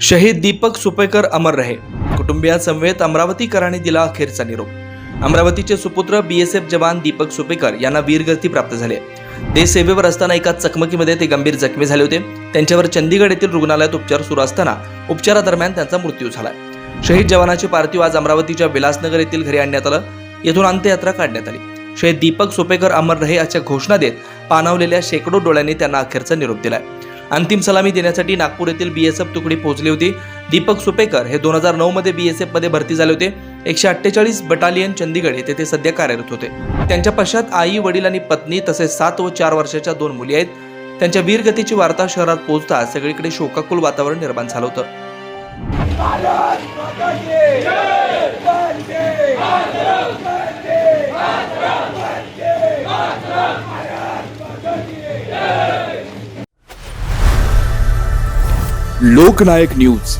शहीद दीपक सुपेकर अमर रहे. कुटुंबियांसमवेत अमरावतीकरांनी दिला अखेरचा निरोप. अमरावतीचे सुपुत्र बीएसएफ जवान दीपक सुपेकर यांना वीरगती प्राप्त झाली ते सेवेवर असताना एका चकमकीमध्ये ते गंभीर जखमी झाले होते. त्यांच्यावर चंदीगड येथील रुग्णालयात उपचार सुरू असताना उपचारादरम्यान त्यांचा मृत्यू झाला शहीद जवानाचे पार्थिव आज अमरावतीच्या विलासनगर येथील घरी आणण्यात आलं. येथून अंत्ययात्रा काढण्यात आली. शहीद दीपक सुपेकर अमर रहे अशा घोषणा देत पाणावलेल्या शेकडो डोळ्यांनी त्यांना अखेरचा निरोप दिलाय. अंतिम सलामी देण्यासाठी नागपूर येथील बीएसएफ तुकडी पोहोचली होती. दीपक सुपेकर हे दोन हजार नऊ मध्ये एसमध्ये भरती झाले होते. एकशे अठ्ठेचाळीस बटालियन चंदीगड येथे ते सध्या कार्यरत होते. त्यांच्या पश्चात आई वडील आणि पत्नी तसेच सात व चार वर्षाच्या दोन मुली आहेत. त्यांच्या वीरगतीची वार्ता शहरात पोहोचता सगळीकडे शोकाकुल वातावरण निर्माण झालं होतं. लोकनायक न्यूज.